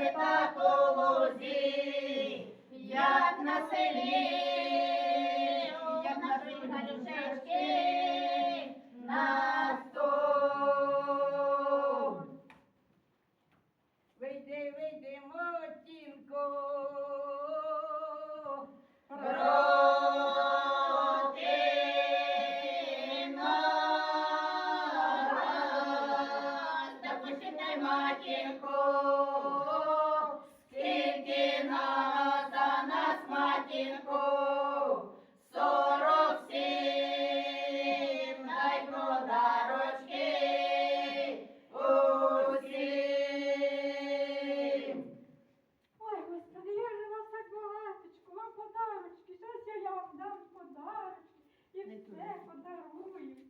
не так полозі, як на селі, як на на на сто. Вийди, вийди, молодінко. Матінко, не треба. подарую.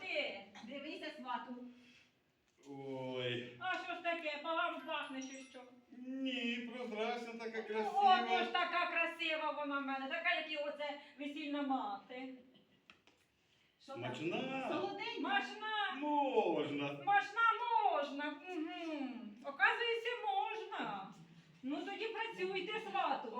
ти дивися свату. Ой. А що ж таке? Погано пахне чи що? Ні, прозрачна така красива. Ого, ж така красива вона в мене, така, як і оце весільна мати. Що там? Солодень? Машна, Можна. машна можна. Угу. Оказується, можна. Ну тоді працюйте свату.